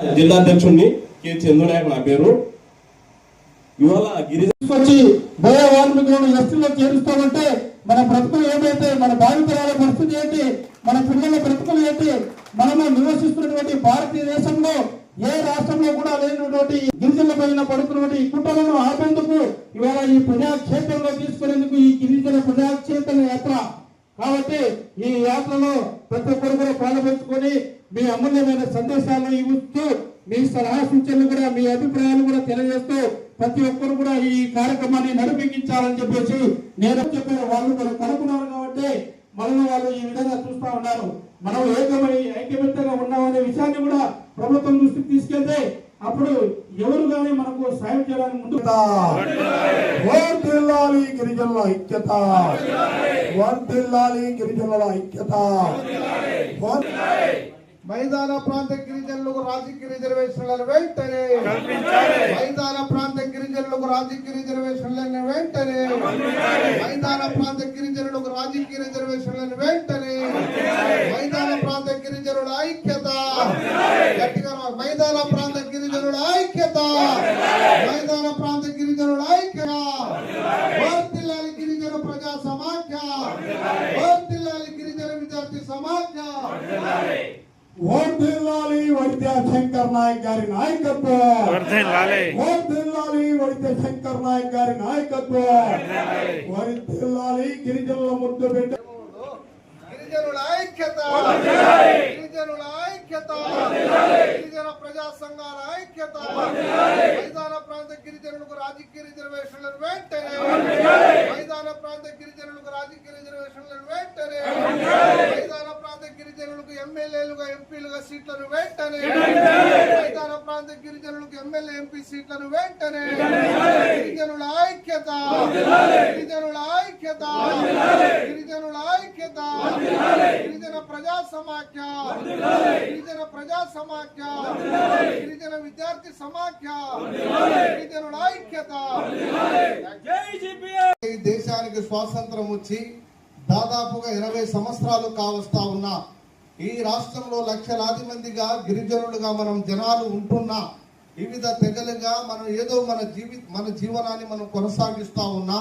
జిల్లా అధ్యక్షుడిని కె చంద్రనాయక్ నా పేరు. ఇవాళ గిరిజన భయ వాల్మీకులను ఎస్టీలో చేరుస్తామంటే మన బ్రతుకులు ఏదైతే మన బాధితురాల పరిస్థితి ఏంటి మన పిల్లల బ్రతుకులు ఏంటి మనము నివసిస్తున్నటువంటి భారతదేశంలో ఏ రాష్ట్రంలో కూడా లేనటువంటి గిరిజనుల పైన పడుతున్నటువంటి ఈ కుట్రలను ఆపేందుకు ఇవాళ ఈ ప్రజాక్షేత్రంలో తీసుకునేందుకు ఈ గిరిజన ప్రజాక్షేత్ర యాత్ర కాబట్టి ఈ యాత్రలో ప్రతి ఒక్కరు కూడా పాల్పంచుకొని మీ అమూల్యమైన సందేశాలను ఇస్తూ మీ సలహా సూచనలు కూడా మీ అభిప్రాయాలు కూడా తెలియజేస్తూ ప్రతి ఒక్కరు కూడా ఈ కార్యక్రమాన్ని నడిపించాలని చెప్పేసి నేను చెప్పాను. వాళ్ళు మనం కనుక్కున్నారు కాబట్టి మనల్ని వాళ్ళు ఈ విధంగా చూస్తా ఉన్నారు. మనం ఏకమై ఐక్యమత్యంగా ఉన్నామనే విషయాన్ని కూడా ప్రభుత్వం దృష్టికి తీసుకెళ్తే అప్పుడు కానీ మనకు సాయం చేయడానికి ముందు వర్ధిల్లాలి గిరిజనుల ఐక్యత. వర్ధిల్లాలి గిరిజనుల ఐక్యత. మైదాన ప్రాంత గిరిజనులకు రాజకీయ రిజర్వేషన్లను వెంటనే. మైదాన ప్రాంత గిరిజనులకు రాజకీయ రిజర్వేషన్లను వెంటనే. మైదాన ప్రాంత గిరిజనులకు రాజకీయ రిజర్వేషన్లను వెంటనే. మైదాన ప్రాంత గిరిజనుల ఐక్యత. గట్టిగా. మైదాన ప్రాంత గిరిజనుల ఐక్యత. మైదాన ప్రాంత గిరిజనుల ఐక్యత. వర్తిల్లాలి గిరిజన ప్రజా సమాఖ్య. వర్తిల్లాలి గిరిజన విద్యార్థి సమాఖ్య. వర్ధిల్లాలి వైద్య శంకర్ నాయక్ గారి నాయకత్వం. వర్ధిల్లాలి వైద్య శంకర్ నాయక్ గారి నాయకత్వం. వర్ధిల్లాలి గిరిజనుల ముద్దు బిడ్డ గిరిజనుల ఐక్యత. గిరిజనుల ఐక్యత. గిరిజన ప్రజా సంఘాల ఐక్యత. మైదాన ప్రాంత గిరిజనులకు రాజకీయ రిజర్వేషన్లను వెంటనే. మైదాన ప్రాంత గిరిజనులకు రాజకీయ రిజర్వేషన్లను వెంటనే. మైదాన ప్రాంత గిరిజనులకు ఎమ్మెల్యేలుగా ఎంపీలుగా సీట్లను వెంటనే. మైదాన ప్రాంత గిరిజనులకు ఎమ్మెల్యే ఎంపీ సీట్లను వెంటనే. గిరిజనుల ఐక్యత. గిరిజనుల ఐక్యత. గిరిజన ప్రజా సమాఖ్య. గిరిజన ప్రజా సమాఖ్య. గిరిజన విద్యార్థి సమాఖ్య. గిరిజనుల ఐక్యత. ఈ దేశానికి స్వాతంత్రం వచ్చి దాదాపుగా ఇరవై సంవత్సరాలు కావస్తా ఉన్నా. ఈ రాష్ట్రంలో లక్షలాది మందిగా గిరిజనులుగా మనం జనాలు ఉంటున్నా. వివిధ తెగలుగా మనం ఏదో మన జీవి మన జీవనాన్ని మనం కొనసాగిస్తా ఉన్నా.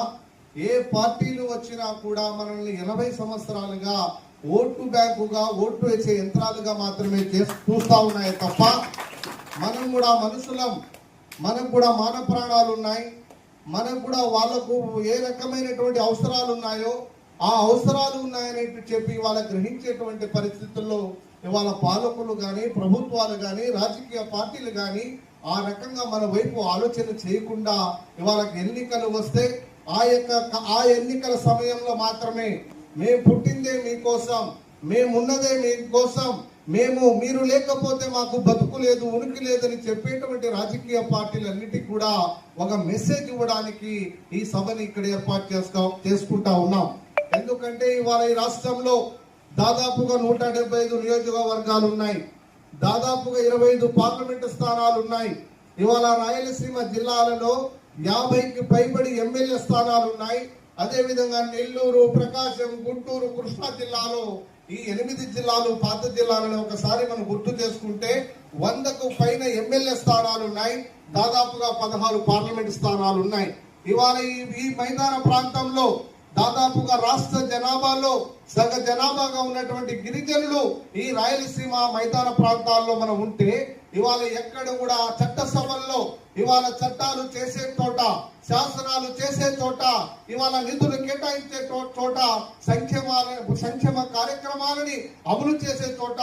ఏ పార్టీలు వచ్చినా కూడా మనల్ని ఎనభై సంవత్సరాలుగా ఓటు బ్యాంకుగా ఓటు వేసే యంత్రాలుగా మాత్రమే చూస్తూ ఉన్నాయి తప్ప మనం కూడా మనుషులం. మనకు కూడా మానవ ప్రాణాలు ఉన్నాయి. మనకు కూడా వాళ్ళకు ఏ రకమైనటువంటి అవసరాలు ఉన్నాయో ఆ అవసరాలు ఉన్నాయని చెప్పి వాళ్ళ గ్రహించేటువంటి పరిస్థితుల్లో ఇవాళ పాలకులు కానీ ప్రభుత్వాలు కానీ రాజకీయ పార్టీలు కానీ ఆ రకంగా మన వైపు ఆలోచన చేయకుండా ఇవాళ ఎన్నికలు వస్తే ఆ యొక్క ఆ ఎన్నికల సమయంలో మాత్రమే మేము పుట్టిందే మీకోసం మేమున్నదే మీకోసం మేము మీరు లేకపోతే మాకు బతుకు లేదు ఉనికి లేదని చెప్పేటువంటి రాజకీయ పార్టీలన్నిటికీ కూడా ఒక మెసేజ్ ఇవ్వడానికి ఈ సభని ఇక్కడ ఏర్పాటు చేస్తా చేసుకుంటా ఉన్నాం. ఎందుకంటే ఇవాళ ఈ రాష్ట్రంలో దాదాపుగా నూట డెబ్బై ఐదు నియోజకవర్గాలు ఉన్నాయి. దాదాపుగా ఇరవై ఐదు పార్లమెంటు స్థానాలు ఉన్నాయి. ఇవాళ రాయలసీమ జిల్లాలలో యాభైకి పైబడి ఎమ్మెల్యే స్థానాలు ఉన్నాయి. అదే విధంగా నెల్లూరు ప్రకాశం గుంటూరు కృష్ణా జిల్లాలో ఈ ఎనిమిది జిల్లాలు పాత జిల్లాలను ఒకసారి మనం గుర్తు చేసుకుంటే వందకు పైన ఎమ్మెల్యే స్థానాలు ఉన్నాయి. దాదాపుగా పదహారు పార్లమెంట్ స్థానాలు ఉన్నాయి. ఇవాళ ఈ ఈ మైదాన ప్రాంతంలో దాదాపుగా రాష్ట్ర జనాభాలో సగ జనాభాగా ఉన్నటువంటి గిరిజనులు ఈ రాయలసీమ మైదాన ప్రాంతాల్లో మనం ఉంటే ఇవాళ ఎక్కడ కూడా చట్టసభల్లో ఇవాళ చట్టాలు చేసే చోట శాసనాలు చేసే చోట ఇవాళ నిధులు కేటాయించే చో- చోట సంక్షేమాల సంక్షేమ కార్యక్రమాలని అమలు చేసే చోట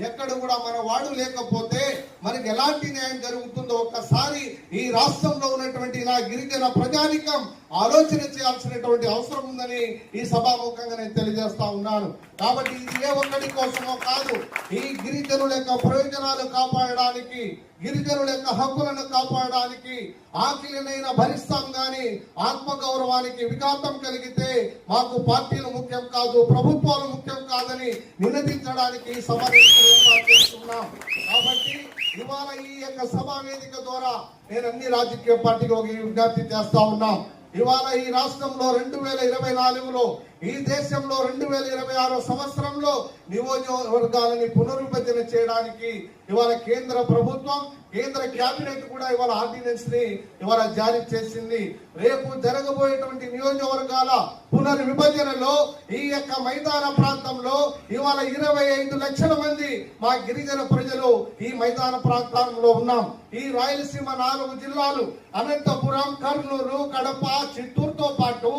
ఎక్కడ కూడా మన వాడు లేకపోతే మనకి ఎలాంటి న్యాయం జరుగుతుందో ఒక్కసారి ఈ రాష్ట్రంలో ఉన్నటువంటి నా గిరిజన ప్రజానికం ఆలోచన చేయాల్సినటువంటి అవసరం ఉందని ఈ సభాముఖంగా నేను తెలియజేస్తా ఉన్నాను. కాబట్టి ఇది ఏ ఒక్కడి కోసమో కాదు ఈ గిరిజనుల యొక్క ప్రయోజనాలు కాపాడడానికి గిరిజనుల యొక్క హక్కులను కాపాడడానికి ఆకలినైనా భరిస్తాం గాని ఆత్మగౌరవానికి విఘాతం కలిగితే మాకు పార్టీలు ముఖ్యం కాదు ప్రభుత్వాలు ముఖ్యం కాదని నినదించడానికి సమావేశం ఏర్పాటు కాబట్టి ఇవాళ ఈ యొక్క సభా వేదిక ద్వారా నేను అన్ని రాజకీయ పార్టీకి ఒక విజ్ఞప్తి చేస్తా ఉన్నాం. ఇవాళ ఈ రాష్ట్రంలో రెండు వేల ఇరవై నాలుగులో ఈ దేశంలో రెండు వేల ఇరవై ఆరో సంవత్సరంలో నియోజకవర్గాలని పునర్విభజన చేయడానికి ఇవాళ కేంద్ర ప్రభుత్వం కేంద్ర కేబినెట్ కూడా ఇవాళ ఆర్డినెన్స్ని ఇవాళ జారీ చేసింది. రేపు జరగబోయేటువంటి నియోజకవర్గాల పునర్విభజనలో ఈ యొక్క మైదాన ప్రాంతంలో ఇవాళ ఇరవై ఐదు లక్షల మంది మా గిరిజన ప్రజలు ఈ మైదాన ప్రాంతంలో ఉన్నాం. ఈ రాయలసీమ నాలుగు జిల్లాలు అనంతపురం కర్నూలు కడప చిత్తూరుతో పాటు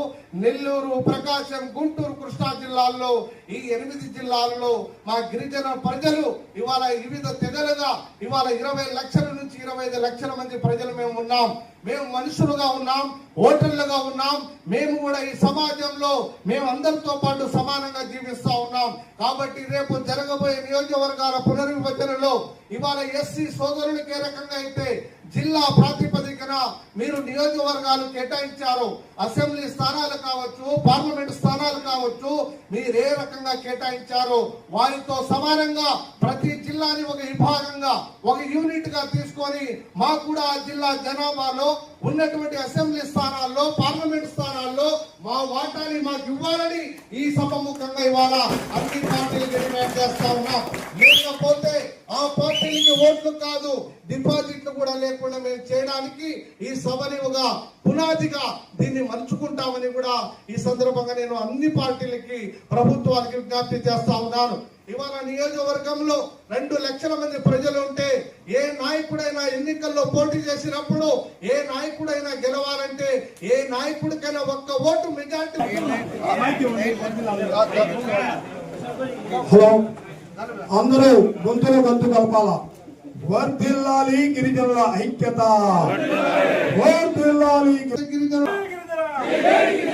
నెల్లూరు ప్రకాశం గుంటూరు కృష్ణా జిల్లాల్లో ఈ ఎనిమిది జిల్లాల్లో మా గిరిజన ప్రజలు ఇవాళ వివిధ తెగలుగా ఇవాళ ఇరవై లక్షల నుంచి ఇరవై ఐదు లక్షల మంది ప్రజలు మేము ఉన్నాం. మేము మనుషులుగా ఉన్నాం ఓటర్లుగా ఉన్నాం. మేము కూడా ఈ సమాజంలో మేము అందరితో పాటు సమానంగా జీవిస్తా ఉన్నాం. కాబట్టి రేపు జరగబోయే నియోజకవర్గాల పునర్విభజనలో ఇవాళ ఎస్సీ సోదరులకు ఏ రకంగా అయితే జిల్లా ప్రాతిపదిక ప్రాతిపదికన మీరు నియోజకవర్గాలు కేటాయించారు. అసెంబ్లీ స్థానాలు కావచ్చు పార్లమెంట్ స్థానాలు కావచ్చు మీరు ఏ రకంగా కేటాయించారో వారితో సమానంగా ప్రతి జిల్లాని ఒక విభాగంగా ఒక యూనిట్గా తీసుకొని మాకు కూడా ఆ జిల్లా జనాభాలో ఉన్నటువంటి అసెంబ్లీ స్థానాల్లో పార్లమెంట్ స్థానాల్లో మా వాటాని మాకు ఇవ్వాలని ఈ సభముఖంగా ఇవాళ అన్ని పార్టీలు డిమాండ్ చేస్తా ఉన్నాం. లేకపోతే ఓట్లు కాదు డిపాజిట్లు కూడా లేకుండా మేము చేయడానికి ఈ సభని ఒక పునాదిగా దీన్ని మలుచుకుంటామని కూడా ఈ సందర్భంగా నేను అన్ని పార్టీలకి ప్రభుత్వానికి విజ్ఞప్తి చేస్తా ఉన్నాను. ఇవాళ నియోజకవర్గంలో రెండు లక్షల మంది ప్రజలు ఉంటే ఏ నాయకుడైనా ఎన్నికల్లో పోటీ చేసినప్పుడు ఏ నాయకుడైనా గెలవాలంటే ఏ నాయకుడికైనా ఒక్క ఓటు మెజార్టీ హలో అందరూ గొంతులో గొంతు కలపాలా? వర్ధిల్లాలి గిరిజనుల ఐక్యత. వర్ధిల్లాలి గిరిజనుల